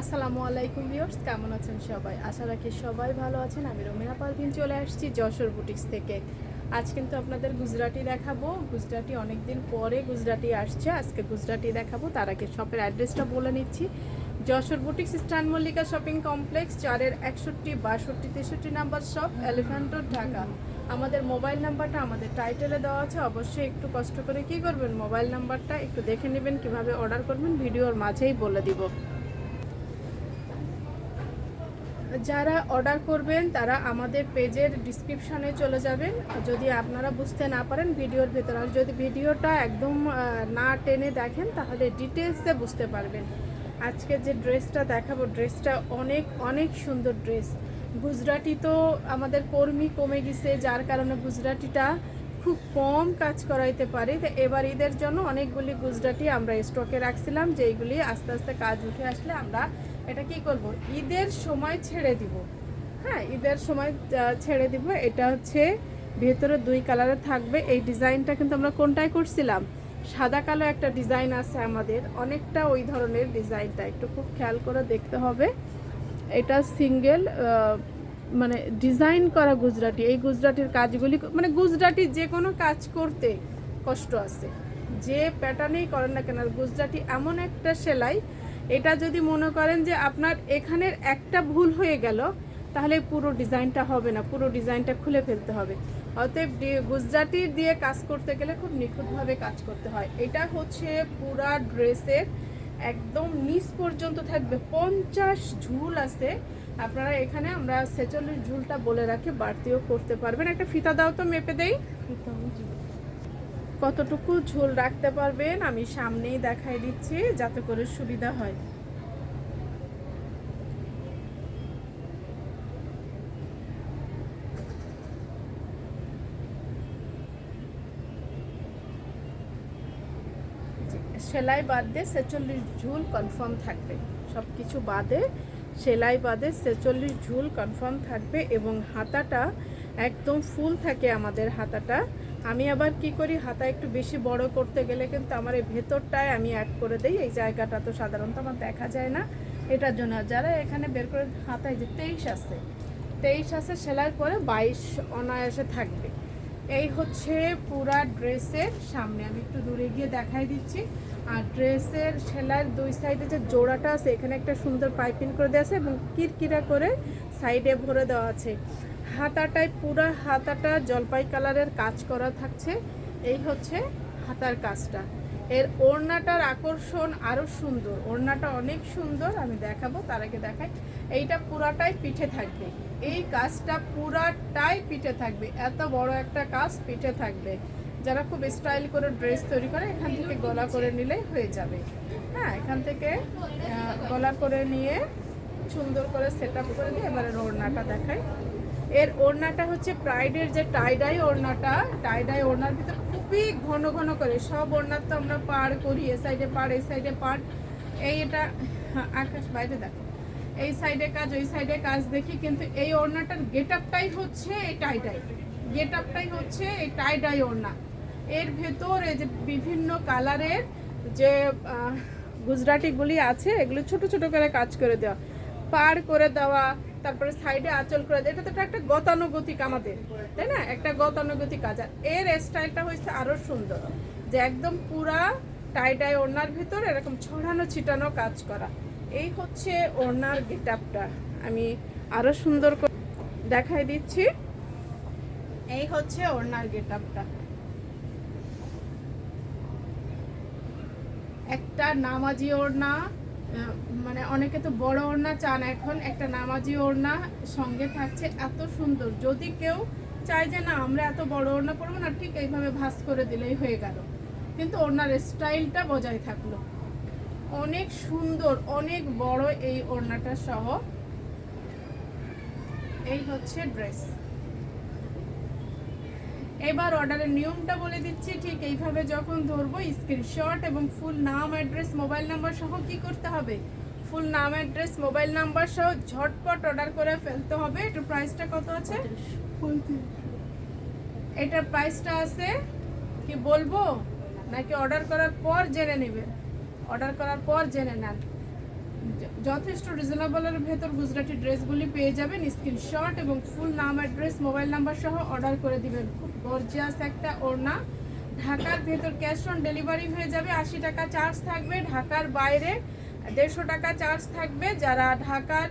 আসসালামু আলাইকুম ভিউয়ার্স, কেমন আছেন সবাই? আশা রাখি সবাই ভালো আছেন। আমি রমিনা পারভিন চলে আসছি যশোর বুটিক্স থেকে। আজ কিন্তু আপনাদের গুজরাটি দেখাবো। গুজরাটি অনেক দিন পরে গুজরাটি আসছে। আজকে গুজরাটি দেখাবো। তার আগে শপের অ্যাড্রেসটা বলে নিচ্ছি। যশোর বুটিক্স স্টান মল্লিকা শপিং কমপ্লেক্স, চারের একষট্টি, বাষট্টি, তেষট্টি number shop, elephant road, Dhaka. আমাদের মোবাইল নাম্বারটা আমাদের টাইটেলে দেওয়া আছে। অবশ্যই একটু কষ্ট করে কি করবেন? মোবাইল নাম্বারটা একটু দেখে নেবেন, কীভাবে অর্ডার করবেন, ভিডিওর মাঝেই বলে দিব। যারা অর্ডার করবেন, তারা আমাদের পেজের ডিসক্রিপশনে চলে যাবেন। যদি আপনারা বুঝতে না পারেন ভিডিওর ভেতর, আর যদি ভিডিওটা একদম না টেনে দেখেন, তাহলে ডিটেলসে বুঝতে পারবেন। আজকে যে ড্রেসটা দেখাবো ড্রেসটা অনেক অনেক সুন্দর ড্রেস গুজরাটি তো আমাদের কর্মী কমে গেছে, যার কারণে গুজরাটিটা খুব কম কাজ করাইতে পারি। তো এবার ঈদের জন্য অনেকগুলি গুজরাটি আমরা স্টকে রাখছিলাম, যেইগুলি আস্তে আস্তে কাজ উঠে আসলে আমরা এটা কি করব? ঈদের সময় ছেড়ে দিব। হ্যাঁ ঈদের সময় ছেড়ে দিব। এটা হচ্ছে ভেতরে দুই কালারে থাকবে। এই ডিজাইনটা কিন্তু আমরা কোনটায় করছিলাম? সাদা কালো একটা ডিজাইন আছে আমাদের। অনেকটা ওই ধরনের ডিজাইনটা। একটু খুব খেয়াল করে দেখতে হবে। এটা সিঙ্গেল মানে ডিজাইন করা গুজরাটি। এই গুজরাটির কাজগুলি মানে গুজরাটি যে কোনো কাজ করতে কষ্ট আছে। যে প্যাটার্নেই করেন না কেন, গুজরাটি এমন একটা সেলাই এটা যদি মনে করেন যে আপনার এখানের একটা ভুল হয়ে গেল, তাহলে পুরো ডিজাইনটা হবে না, পুরো ডিজাইনটা খুলে ফেলতে হবে। অতএব গুজরাটি দিয়ে কাজ করতে গেলে খুব নিখুঁতভাবে কাজ করতে হয়। এটা হচ্ছে পুরা ড্রেসের একদম নিচ পর্যন্ত থাকবে, পঞ্চাশ ঝুল আছে। আপনারা এখানে আমরা ছেচল্লিশ ঝুলটা বলে রাখি, বাড়তিও করতে পারবেন। একটা ফিতা দাও তো, মেপে দেই। কতটুকু ঝোল রাখতে পারবেন আমি সামনেই দেখাই দিচ্ছি, যাতে করে সুবিধা হয়। সেলাই বাদ দিয়ে ছেচল্লিশ ঝুল কনফার্ম থাকবে। সব কিছু বাদে সেলাই বাদে ছেচল্লিশ ঝুল কনফার্ম থাকবে এবং হাতাটা একদম ফুল থাকে আমাদের হাতাটা। আমি আবার কি করি? হাতা একটু বেশি বড় করতে গেলে কিন্তু আমার এই ভেতরটায় আমি অ্যাড করে দিই। এই জায়গাটা তো সাধারণত আমার দেখা যায় না। এটার জন্য যারা এখানে বের করে হাতায় যে তেইশ আছে তেইশ আছে সেলাই পরে বাইশ অনায়াসে থাকবে। এই হচ্ছে পুরা ড্রেসের সামনে। আমি একটু দূরে গিয়ে দেখাই দিচ্ছি। আর ড্রেসের সেলাইয়ের দুই সাইডে যে জোড়াটা আছে, এখানে একটা সুন্দর পাইপিং করে দেওয়া আছে এবং কিরকিরা করে সাইডে ভরে দেওয়া আছে। হাতাটায় পুরা হাতাটা জলপাই কালারের কাজ করা থাকছে। এই হচ্ছে হাতার কাজটা। এর ওড়নাটার আকর্ষণ আরও সুন্দর। ওড়নাটা অনেক সুন্দর, আমি দেখাবো, তার আগে দেখাই। এইটা পুরাটাই পিঠে থাকবে। এই কাজটা পুরাটাই পিঠে থাকবে। এত বড় একটা কাজ পিঠে থাকবে। যারা খুব স্টাইল করে ড্রেস তৈরি করে, এখান থেকে গলা করে নিলেই হয়ে যাবে। হ্যাঁ এখান থেকে গলা করে নিয়ে সুন্দর করে সেট করে দিয়ে এবারে ওড়নাটা দেখাই। এর ওড়নাটা হচ্ছে প্রাইডের যে টাইডাই ওড়নাটা টাইডাই ওড়নার ভিতর খুবই ঘন ঘন করে সব ওড়নার তো আমরা পার করি এ সাইডে পার এই সাইডে পার। এই এটা হ্যাঁ, আকাশ বাইরে দেখো। এই সাইডে কাজ ওই সাইডে কাজ দেখি কিন্তু এই ওড়নাটার গেট আপটাই হচ্ছে এই টাইডাই গেট আপটাই হচ্ছে এই টাইডাই ওড়না। এর ভেতর এই যে বিভিন্ন কালারের যে গুজরাটিগুলি আছে এগুলো ছোট ছোট করে কাজ করে দেওয়া। পার করে দেওয়া তারপরে সাইডে আঁচল করে এটা তো একটা গতানুগতিক আমাদের, তাই না? একটা গতানুগতিক কাজ। আর এর স্টাইলটা হয়েছে আরও সুন্দর, যে একদম পুরা টাই টাই ওড়নার ভিতর এরকম ছড়ানো ছিটানো কাজ করা। এই হচ্ছে ওড়নার গেটআপটা আমি আরও সুন্দর করে দেখাই দিচ্ছি। এই হচ্ছে ওড়নার গেটআপটা একটা নামাজি ওড়না মানে অনেকে তো বড় ওড়না চান। এখন একটা নামাজি ওড়না সঙ্গে থাকছে, এত সুন্দর। যদি কেউ চায় যে, না, আমরা এত বড় ওড়না পরবো না, ঠিক এইভাবে ভাস করে দিলেই হয়ে গেল। কিন্তু ওড়নার স্টাইলটা বজায় থাকল। অনেক সুন্দর, অনেক বড় এই ওড়নাটা সহ। এই হচ্ছে ড্রেস। এবার অর্ডারের নিয়মটা বলে দিচ্ছি ঠিক এইভাবে যখন ধরবো স্ক্রিনশট এবং ফুল নাম অ্যাড্রেস মোবাইল নাম্বার সহ কি করতে হবে? ফুল নাম অ্যাড্রেস মোবাইল নাম্বার সহ ঝটপট অর্ডার করে ফেলতে হবে। এটার প্রাইসটা কত আছে? এটার প্রাইসটা আছে কি বলব? নাকি অর্ডার করার পর জেনে নেবেন? অর্ডার করার পর জেনে নেন। যথেষ্ট রিজনেবলের ভেতর গুজরাটি ড্রেসগুলি পেয়ে যাবেন স্ক্রিনশট এবং ফুল নাম অ্যাড্রেস মোবাইল নাম্বার সহ অর্ডার করে দিবেন। খুব গর্জিয়াস একটা ওড়না। ঢাকার ভেতর ক্যাশ অন ডেলিভারি হয়ে যাবে, আশি টাকা চার্জ থাকবে। ঢাকার বাইরে দেড়শো টাকা চার্জ থাকবে। যারা ঢাকার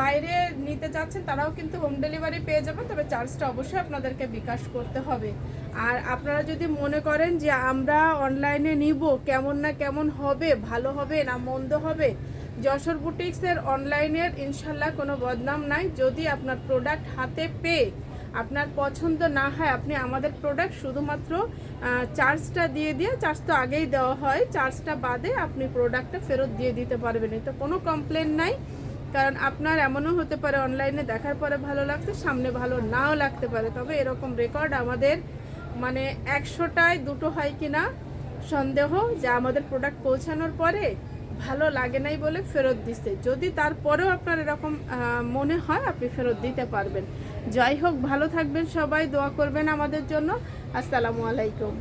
বাইরে নিতে চাচ্ছেন, তারাও কিন্তু হোম ডেলিভারি পেয়ে যাবেন। তবে চার্জটা অবশ্যই আপনাদেরকে বিকাশ করতে হবে। আর আপনারা যদি মনে করেন যে আমরা অনলাইনে নিব, কেমন না কেমন হবে, ভালো হবে না মন্দ হবে যশোর বুটিক্সের অনলাইনের ইনশাল্লাহ কোনো বদনাম নাই। যদি আপনার প্রোডাক্ট হাতে পেয়ে আপনার পছন্দ না হয়, আপনি আমাদের প্রোডাক্ট শুধুমাত্র চার্জটা দিয়ে দিয়ে চার্জ তো আগেই দেওয়া হয় চার্জটা বাদে আপনি প্রোডাক্টটা ফেরত দিয়ে দিতে পারবেন। এতে কোনো কমপ্লেন নাই, কারণ আপনার এমনও হতে পারে অনলাইনে দেখার পরে ভালো লাগছে, সামনে ভালো নাও লাগতে পারে। তবে এরকম রেকর্ড আমাদের মানে একশোটায় দুটো হয় কি না সন্দেহ, যে আমাদের প্রোডাক্ট পৌঁছানোর পরে ভালো লাগে নাই বলে ফেরত দিচ্ছে যদি তারপরেও আপনার এরকম মনে হয়, আপনি ফেরত দিতে পারবেন। যাই হোক, ভালো থাকবেন সবাই, দোয়া করবেন আমাদের জন্য। আসসালামু আলাইকুম।